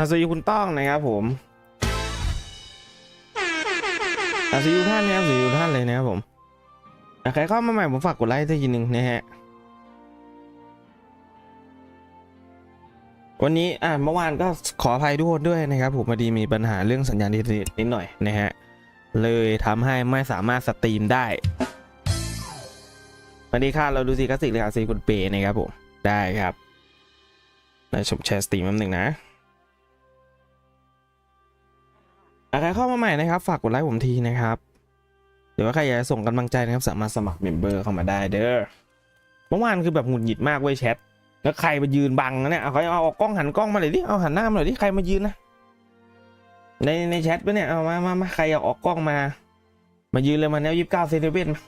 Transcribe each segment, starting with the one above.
อาซีคุณต้องนะครับผมอาสวัสดีทุกท่านนะครับสวัสดีทุกท่านเลยนะครับผมใครเข้ามาใหม่ผมฝากกดไลค์ทีนึงนะฮะวันนี้อ่าเมื่อวานก็ขออภัยทุกคนด้วยนะครับผมพอดีมีปัญหาเรื่องสัญญาณอินเทอร์เน็ตนิดหน่อยนะฮะเลยทำให้ไม่สามารถสตรีมได้วัสดีค่ะเราดูซีคลาสิกเลยค่ะซีคุณเปนะครับผมได้ครับนะชมแชร์สตรีมแป๊บหนึ่งนะ ใครเข้ามาใหม่นะครับ ฝากกดไลค์ผมทีนะครับหรือว่าใครอยากจะส่งกำลังใจนะครับสามารถสมัครเมมเบอร์เข้ามาได้เด้อเมื่อวานคือแบบหงุดหงิดมากเว้ยแชทแล้วใครมายืนบังนะเนี่ยเอาเขาเอากล้องหันกล้องมาเลยดิเอาหันหน้ามาเลยดิใครมายืนนะในในแชทปะเนี่ยเอามามามาใครอยากออกกล้องมา มายืนเลยมาแนวยี่สิบเก้าเซนติเมตรมา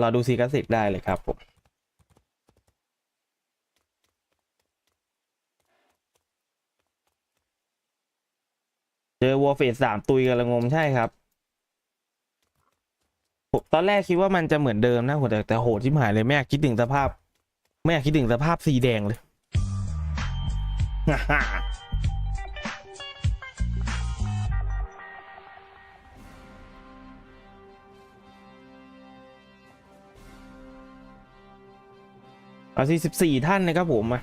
เราดูซีกัสสิกได้เลยครับผมเจอวอลเฟสสามตุยกันละงมใช่ครับผมตอนแรกคิดว่ามันจะเหมือนเดิมนะโหแต่แต่โหดที่หายเลยไม่อยากคิดถึงสภาพ ไม่อยากคิดถึงสภาพสีแดงเลย เอาสิสิบสี่ท่านนะครับผมมา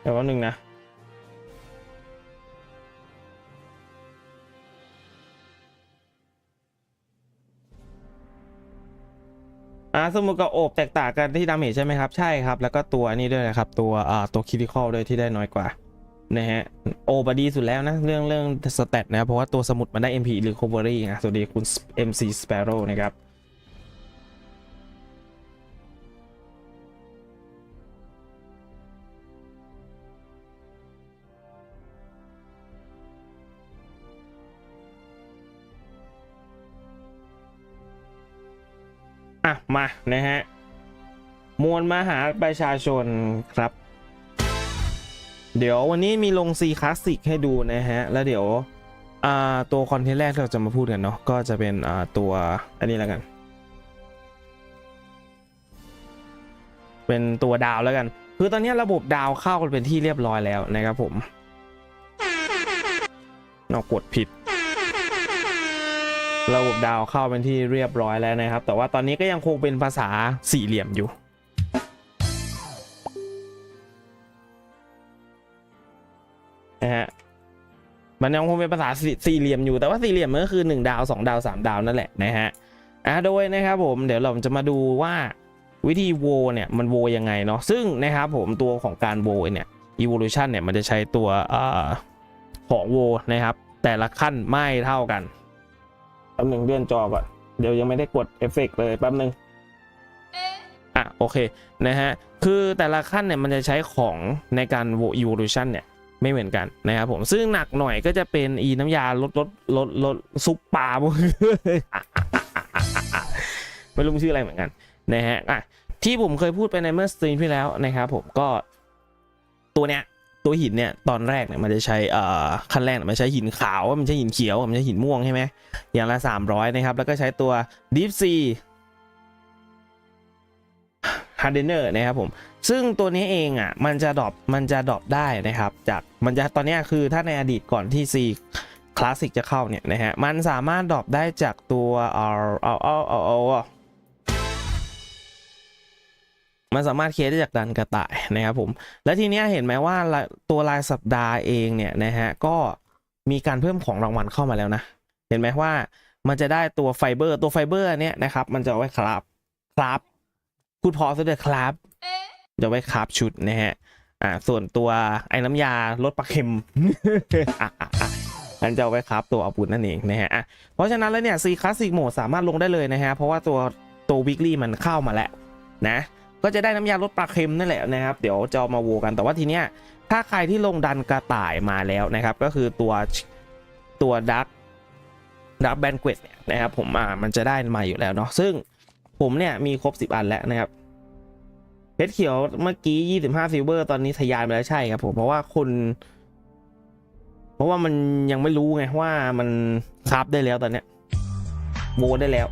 เดี๋ยวแป๊บนึงนะอ่าสมุดกับโอบแตกต่างกันที่ดาเมจใช่ไหมครับ ใช่ครับ แล้วก็ตัวนี้ด้วยนะครับ ตัวอ่าตัวคิริคอลด้วยที่ได้น้อยกว่านะฮะโอบดีสุดแล้วนะ เรื่องเรื่องสเตตนะเพราะว่าตัวสมุดมันได้ MP Recovery นะสวัสดีคุณ MC Sparrow นะครับ มานะฮะมวลมหาประชาชนครับ เดี๋ยววันนี้มีลงซีคลาสสิกให้ดูนะฮะ แล้วเดี๋ยวตัวคอนเทนต์แรกที่เราจะมาพูดกันเนาะก็จะเป็นตัวอันนี้แล้วกัน เป็นตัวดาวแล้วกัน คือตอนนี้ระบบดาวเข้ากันเป็นที่เรียบร้อยแล้วนะครับผมนอกกดผิด ระบบดาวเข้าเป็นที่เรียบร้อยแล้วนะครับ แต่ว่าตอนนี้ก็ยังคงเป็นภาษาสี่เหลี่ยมอยู่นะฮะมันยังคงเป็นภาษาสี่เหลี่ยมอยู่แต่ว่าสี่เหลี่ยมมันก็คือหนึ่งดาวสองดาวสามดาวนั่นแหละนะฮะอะโดยนะครับผมเดี๋ยวเราจะมาดูว่าวิธีโวเนี่ยมันโวยังไงเนาะซึ่งนะครับผมตัวของการโวเนี่ย evolution เนี่ยมันจะใช้ตัวอของโวนะครับแต่ละขั้นไม่เท่ากัน แป๊บหนึ่งเลื่อนจอก่อนเดี๋ยวยังไม่ได้กดเอฟเฟกต์เลยแป๊บหนึ่งอะโอเคนะฮะคือแต่ละขั้นเนี่ยมันจะใช้ของในการโว evolution เนี่ยไม่เหมือนกันนะครับผมซึ่งหนักหน่อยก็จะเป็นอีน้ำยาลดลดลดลดซุปปลาไม่รู้ชื่ออะไรเหมือนกันนะฮะอะที่ผมเคยพูดไปในเมื่อสตรีมที่แล้วนะครับผมก็ตัวเนี้ย ตัวหินเนี่ยตอนแรกเนี่ยมันจะใช้เอ่อขั้นแรกมันใช้หินขาวมันใช้หินเขียวมันใช้หินม่วงใช่ไหมอย่างละ 300 นะครับ แล้วก็ใช้ตัว Deep Sea Hardener นะครับผมซึ่งตัวนี้เองอะมันจะดรอปมันจะดรอปได้นะครับ จากมันจะตอนนี้คือถ้าในอดีตก่อนที่ C คลาสสิกจะเข้าเนี่ยนะฮะมันสามารถดรอปได้จากตัวเอาเอาเอาเอา มันสามารถเคลียร์ได้จากดันกระต่ายนะครับผม และทีนี้เห็นไหมว่าตัวรายสัปดาห์เองเนี่ยนะฮะก็มีการเพิ่มของรางวัลเข้ามาแล้วนะ เห็นไหมว่ามันจะได้ตัวไฟเบอร์ตัวไฟเบอร์เนี่ยนะครับมันจะเอาไว้คราบคราบพูดพอซะด้วยคราบจะไว้คราบชุดนะฮะอ่าส่วนตัวไอ้น้ำยาลดปลาเค็มอันจะเอาไว้คราบตัวอาวุธนั่นเองนะฮะเพราะฉะนั้นแล้วเนี่ยซีคลาสสิกโหมดสามารถลงได้เลยนะฮะเพราะว่าตัวตัววิกฤมันเข้ามาแล้วนะ ก็จะได้น้ำยาลดปลาเค็มนั่นแหละนะครับเดี๋ยวจะามาโวกันแต่ว่าทีเนี้ยถ้าใครที่ลงดันกระต่ายมาแล้วนะครับก็คือตัวตัวดักดักแบนเกตเนี่ยนะครับผมอ่ามันจะได้มาอยู่แล้วเนาะซึ่งผมเนี่ยมีครบ 10 อันแล้วนะครับเพชรเขียวเมื่อกี้ 25ซิลเวอร์ตอนนี้ทะยานไปแล้วใช่ครับผมเพราะว่าคน เพราะว่ามันยังไม่รู้ไงว่ามันคราฟได้แล้วตอนเนี้ยโวได้แล้ว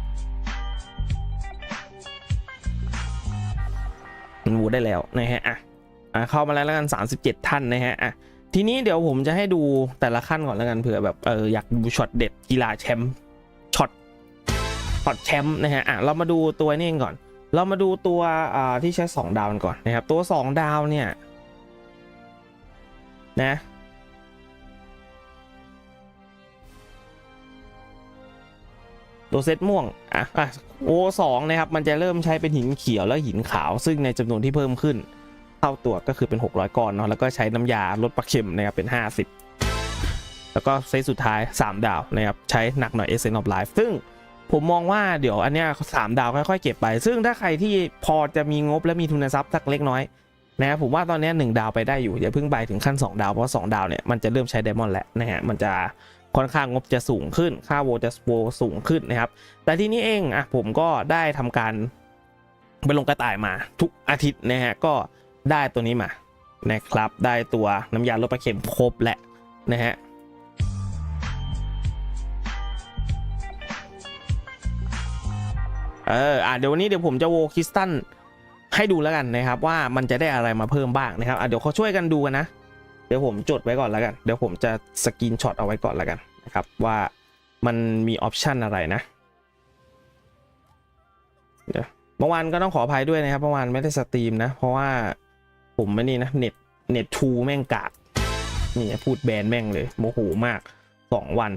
มันโวได้แล้วนะฮะอะอะเข้ามาแล้วแล้วกัน 37 ท่านนะฮะอะทีนี้เดี๋ยวผมจะให้ดูแต่ละขั้นก่อนแล้วกันเผื่อแบบเอออยากดูช็อตเด็ดกีฬาแชมป์ช็อตช็อตแชมป์นะฮะอะเรามาดูตัวนี้กันก่อน เรามาดูตัวอ่าที่ใช้ 2 ดาวกันก่อนนะครับตัว 2 ดาวเนี่ยนะ ตัวเซตม่วงอะอะโอสองนะครับมันจะเริ่มใช้เป็นหินเขียวแล้วหินขาว ซึ่งในจำนวนที่เพิ่มขึ้นเท่าตัวก็คือเป็น 600 ก้อนเนาะแล้วก็ใช้น้ำยาลดปลาเค็มนะครับเป็น 50 แล้วก็เซตสุดท้าย 3 ดาวนะครับใช้หนักหน่อย Essence of Life ซึ่งผมมองว่าเดี๋ยวอันเนี้ยสามดาวค่อยๆเก็บไป ซึ่งถ้าใครที่พอจะมีงบและมีทุนทรัพย์สักเล็กน้อยนะครับผมว่าตอนเนี้ยหนึ่งดาวไปได้อยู่อย่าเพิ่งไปถึงขั้น 2 ดาวเพราะ2ดาวเนี่ยมันจะเริ่มใช้ไดมอนด์แล้วนะฮะมันจะ ค่อนข้างงบจะสูงขึ้น ค่าโวจะโวสูงขึ้นนะครับ แต่ที่นี้เองอะผมก็ได้ทำการไปลงกระต่ายมาทุกอาทิตย์นะฮะก็ได้ตัวนี้มานะครับ ได้ตัวน้ำยาลดปลาเค็มครบแหละนะฮะเอออะเดี๋ยววันนี้เดี๋ยวผมจะโวคริสตันให้ดูแล้วกันนะครับ ว่ามันจะได้อะไรมาเพิ่มบ้างนะครับอะเดี๋ยวเขาช่วยกันดูกันนะ ดี๋ยวผมจดไว้ก่อนแล้วกัน เดี๋ยวผมจะสกรีนช็อตเอาไว้ก่อนแล้วกันนะครับว่ามันมีออปชันอะไรนะเดี๋ยวเมื่อวานก็ต้องขออภัยด้วยนะครับเมื่อวานไม่ได้สตรีมนะ เพราะว่าผมไม่นี่นะเน็ตเน็ตทูแม่งกากนี่พูดแบนแม่งเลยโมโหมากสองวัน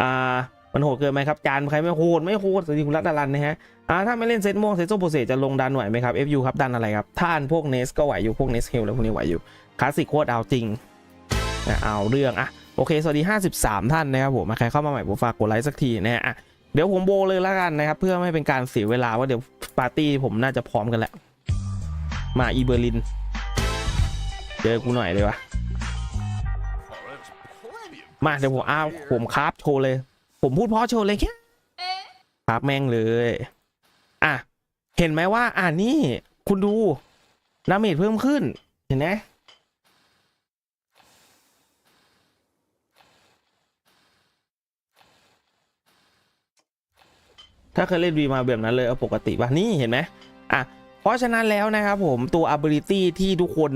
อ่ามันโหดเกินไหมครับ จานใครไม่โหดไม่โหดสวัสดีคุณรัตดารันนะฮะอ่าถ้าไม่เล่นเซตม่วงเซตส้มโปเซจะลงดันไหวไหมครับ FU ครับดันอะไรครับท่านพวกเนสก็ไหวอยู่พวกเนสเฮลแล้วพวกนี้ไหวอยู่คลาสสิกโคตรเอาจริง เอาเรื่องอะโอเค สวัสดี 53 ท่านนะครับผมมาใครเข้ามาใหม่ผมฝากกดไลค์สักทีนะฮะอะเดี๋ยวผมโบเลยแล้วกันนะครับ เพื่อไม่เป็นการเสียเวลาว่าเดี๋ยวปาร์ตี้ผมน่าจะพร้อมกันแล้ว มาอีเบอร์ลิน เจอกูหน่อยเลยวะมาเดี๋ยวผมอ้าวผมคราฟโชว์เลย ผมพูดเพราะโชว์เลยแค่คราฟแม่งเลย อะ เห็นไหมว่า อ่านี่ คุณดูดาเมจเพิ่มขึ้น เห็นไหม ถ้าเคยเล่นวีมาแบบนั้นเลยเอาปกติป่ะนี่เห็นไหมอะเพราะฉะนั้นแล้วนะครับผมตัว ability ที่ทุกคน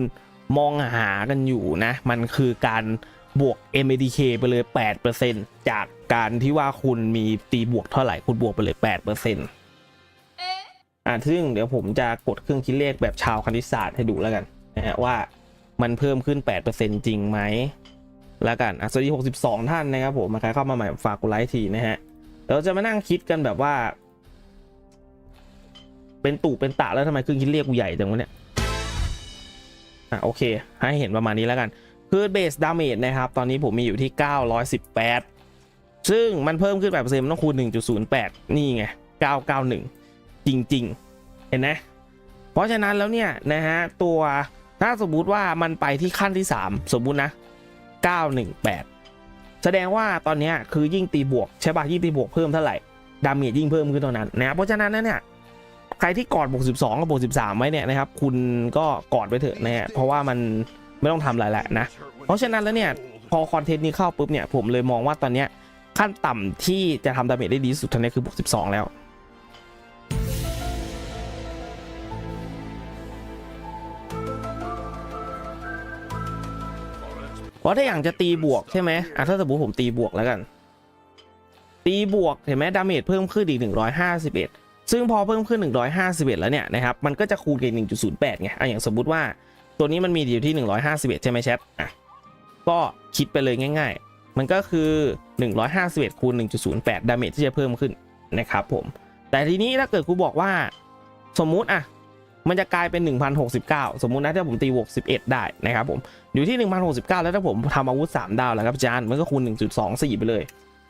มองหากันอยู่นะ มันคือการบวก MADK ไปเลย 8%จากการที่ว่าคุณมีตีบวกเท่าไหร่คุณบวกไปเลย 8%อะซึ่งเดี๋ยวผมจะกดเครื่องคิดเลขแบบชาวคณิตศาสตร์ให้ดูแล้วกันนะฮะว่ามันเพิ่มขึ้น 8%จริงไหมแล้วกันอะสวัสดี 62 ท่านนะครับผมมาใครเข้ามาใหม่ฝากกดไลค์ทีนะฮะ เราจะมานั่งคิดกันแบบว่า เป็นตู่เป็นตะแล้วทำไมเครื่องคิดเลขกูใหญ่จังวะเนี่ยอะโอเค ให้เห็นประมาณนี้แล้วกัน คือเบสดาเมจนะครับ ตอนนี้ผมมีอยู่ที่ 918 ซึ่งมันเพิ่มขึ้นแบบเปอร์เซ็นต์ต้องคูณ 1.08 นี่ไง 991 จริง ๆ เห็นไหมเพราะฉะนั้นแล้วเนี่ยนะฮะตัวถ้าสมมุติว่ามันไปที่ขั้นที่ 3 สมมุตินะ 918 แสดงว่าตอนนี้คือยิ่งตีบวกใช่ป่ะยิ่งตีบวกเพิ่มเท่าไหร่ดาเมจยิ่งเพิ่มขึ้นเท่านั้นนะเพราะฉะนั้นเนี่ยใครที่กอดบวก12 กับบวก13 ไว้เนี่ยนะครับคุณก็กอดไปเถอะนะฮะเพราะว่ามันไม่ต้องทำอะไรแหละนะเพราะฉะนั้นแล้วเนี่ยพอคอนเทนต์นี้เข้าปุ๊บเนี่ยผมเลยมองว่าตอนเนี้ยขั้นต่ำที่จะทำดาเมจได้ดีสุดตอนนี้คือบวก12 แล้ว เพราะถ้าอย่างจะตีบวกใช่ไหมอะถ้าสมมติผมตีบวกแล้วกัน ตีบวกเห็นไหมดาเมจเพิ่มขึ้นอีก 151 ซึ่งพอเพิ่มขึ้น 151 แล้วเนี่ยนะครับมันก็จะคูณกับ1.08ไงอะอย่างสมมุติว่าตัวนี้มันมีอยู่ที่ 151 ใช่ไหมแชทอะก็คิดไปเลยง่าย ๆ มันก็คือ 151คูณ1.08 ดาเมจที่จะเพิ่มขึ้นนะครับผม แต่ทีนี้ถ้าเกิดกูบอกว่าสมมุติอะ มันจะกลายเป็น 1,069 สมมุตินะถ้าผมตีบวก11 ได้นะครับผมอยู่ที่ 1,069 แล้วถ้าผมทำอาวุธ 3 ดาวแล้วครับอาจารย์มันก็คูณ 1.24 ไปเลย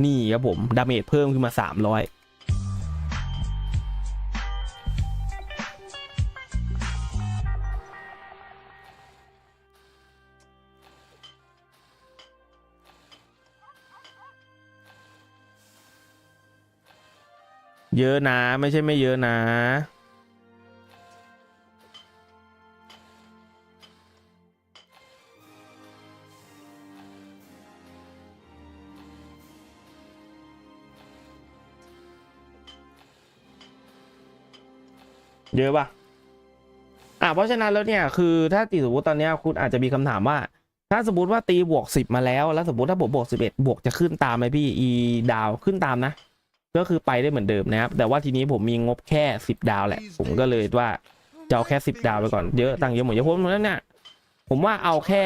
นี่ครับผมดาเมจเพิ่มขึ้นมา 300เยอะนะ ไม่ใช่ไม่เยอะนะ เยอะปะอะเพราะฉะนั้นแล้วเนี่ยคือถ้าตีสมมติตอนนี้คุณอาจจะมีคำถามว่า ถ้าสมมติว่าตีบวกสิบมาแล้วแล้วสมมติถ้าบวกบวกสิบเอ็ดบวกจะขึ้นตามไหมพี่อีดาวขึ้นตามนะ ก็คือไปได้เหมือนเดิมนะครับ แต่ว่าทีนี้ผมมีงบแค่สิบดาวแหละ ผมก็เลยว่าจะเอาแค่สิบดาวไปก่อนเยอะตังเยอะหมดเยอะเพราะนั้นเนี่ยผมว่าเอาแค่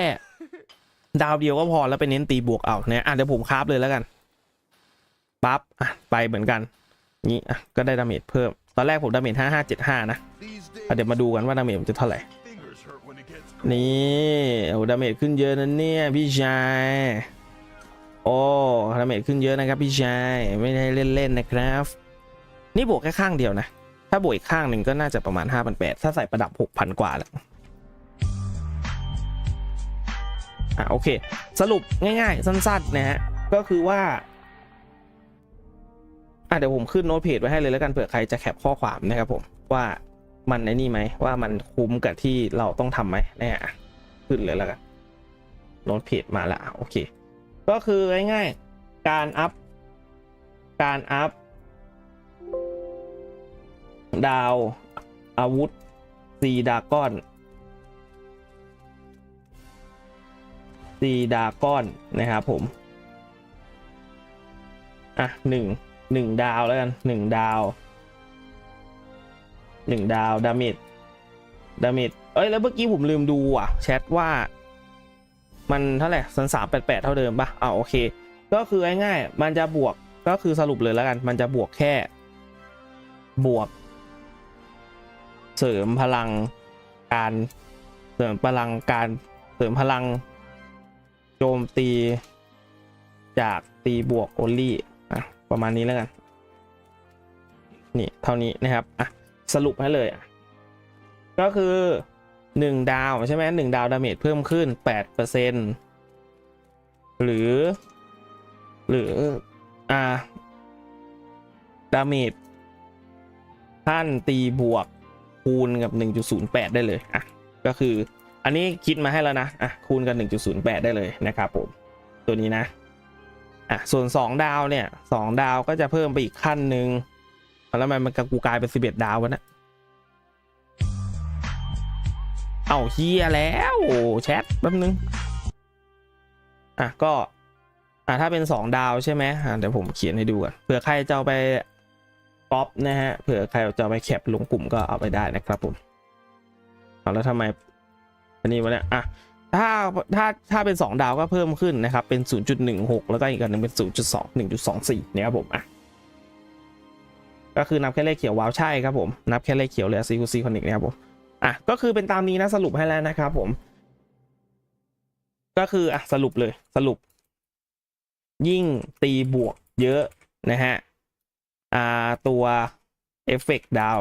ดาวเดียวก็พอแล้วไปเน้นตีบวกเอาเนี่ยอะเดี๋ยวผมคราฟเลยแล้วกันปั๊บอะไปเหมือนกันนี่อะก็ได้ดาเมจเพิ่ม ตอนแรกผมดาเมจห้าห้าเจ็ดห้านะอะเดี๋ยวมาดูกันว่าดาเมจมันจะเท่าไหร่ นี่โอ้ดาเมจขึ้นเยอะนะเนี่ยพี่ชายโอ้ดาเมจขึ้นเยอะนะครับพี่ชายไม่ได้เล่นๆนะครับ นี่บวกแค่ข้างเดียวนะ ถ้าบวกอีกข้างหนึ่งก็น่าจะประมาณ5,800ถ้าใส่ประดับ 6,000 กว่าแล้วอะโอเค สรุปง่ายๆ สั้นๆนะฮะก็คือว่า อะเดี๋ยวผมขึ้นโน้ตเพจไว้ให้เลยแล้วกันเผื่อใครจะแคปข้อความนะครับผมว่ามันไอ้นี่ไหมว่ามันคุ้มกับที่เราต้องทำไหมเนะฮะขึ้นเลยแล้วกันโน้ตเพจมาละโอเค ก็คือง่ายๆการอัพการอัพดาวอาวุธซีดากอนซีดากอนนะครับผม อะหนึ่ง หนึ่งดาวแล้วกันหนึ่งดาวหนึ่งดาวดามจดดาเมจเอ้ยแล้วเมื่อกี้ผมลืมดูอะแชทว่ามันเท่าไหร่สันสามแปดแปดเท่าเดิมปะอ่าโอเค ก็คือง่ายๆมันจะบวกก็คือสรุปเลยแล้วกัน มันจะบวกแค่ บวก เสริมพลังการเสริมพลังการเสริมพลัง โจมตี จากตีบวกโอลี่ ประมาณนี้แล้วกัน นี่เท่านี้นะครับอะสรุปให้เลยอะก็คือหนึ่งดาวใช่ไหมหนึ่งดาวดาเมจเพิ่มขึ้นแปดเปอร์เซ็นหรือ หรือ อ่าดาเมจขั้นตีบวกคูณกับ 1.08 ได้เลยอะก็คืออันนี้คิดมาให้แล้วนะอะคูณกัน1.08 ได้เลยนะครับผม ตัวนี้นะ อะส่วน 2 ดาวเนี่ย2ดาวก็จะเพิ่มไปอีกขั้นหนึ่งแล้วมันมันกูกลายเป็น11ดาววะเนะเอาเฮียแล้วแชทแป๊บนึง อะก็อะถ้าเป็น2ดาวใช่ไหมอะเดี๋ยวผมเขียนให้ดูก่อนเผื่อใครจะไปป๊อปนะฮะเผื่อใครจะไปแคปลงกลุ่มก็เอาไปได้นะครับผมเอาแล้วทำไมอันนี้วะเนี่ยอะ ถ้าถ้าถ้าเป็น 2 ดาวก็เพิ่มขึ้นนะครับ เป็น 0.16 แล้วก็อีกอันหนึ่งเป็น 0.2 1.24นะครับผมอะก็คือนับแค่เลขเขียวว้าวใช่ครับผมนับแค่เลขเขียวเลยซีคูซีคอนิกนะครับผมอะก็คือเป็นตามนี้นะสรุปให้แล้วนะครับผม ก็คืออะสรุปเลยสรุป ยิ่งตีบวกเยอะนะฮะอ่าตัวเอฟเฟกดาว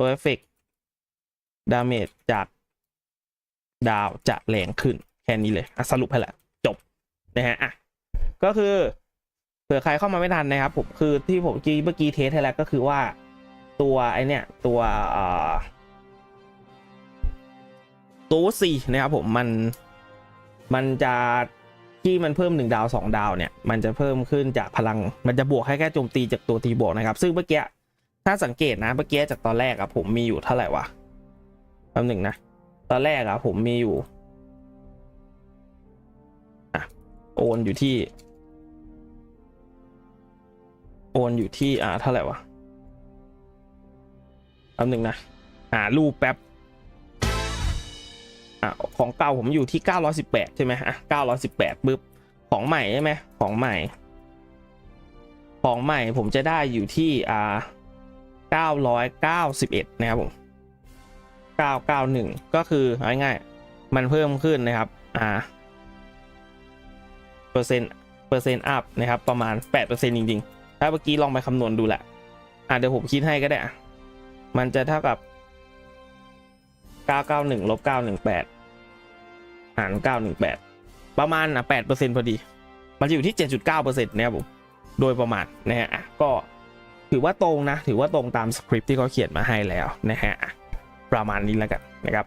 ตัวเอฟเฟกดาเมจจากดาวจะแรงขึ้นแค่นี้เลยอะสรุปให้แหละจบนะฮะอะก็คือเผื่อใครเข้ามาไม่ทันนะครับผมคือที่ผมจีเมื่อกี้เทสให้แล้วก็คือว่าตัวไอเนี่ยตัวตัวซีนะครับผมมันมันจะที่มันเพิ่มหนึ่งดาวสองดาวเนี่ย มันจะเพิ่มขึ้นจากพลังมันจะบวกให้แค่โจมตีจากตัวตีบวกนะครับ ซึ่งเมื่อกี้ ถ้าสังเกตนะเมื่อกี้จากตอนแรกอะผมมีอยู่เท่าไหร่วะแป๊บหนึ่งนะ ตอนแรกอะผมมีอยู่อะโอนอยู่ที่ โอนอยู่ที่อ่าเท่าไหร่วะแป๊บหนึ่งนะหารูปแป๊บอะของเก่าผมอยู่ที่ 918 ใช่ไหมอะ918ปึ๊บของใหม่ใช่ไหมของใหม่ ของใหม่ผมจะได้อยู่ที่อ่า 991 นะครับผม 991 ก็คือเอาง่ายๆมันเพิ่มขึ้นนะครับ อ่า เปอร์เซ็นต์ เปอร์เซ็นต์อัพนะครับ ประมาณ 8%จริงๆ ถ้าเมื่อกี้ลองไปคำนวณดูแหละ อะเดี๋ยวผมคิดให้ก็ได้ มันจะเท่ากับ 991ลบ918 หาร 918 ประมาณอะ8%พอดี มันจะอยู่ที่ 7.9%นะครับผม โดยประมาณนะฮะก็ ถือว่าตรงนะ ถือว่าตรงตามสคริปต์ที่เขาเขียนมาให้แล้วนะฮะอะประมาณนี้แล้วกันนะครับ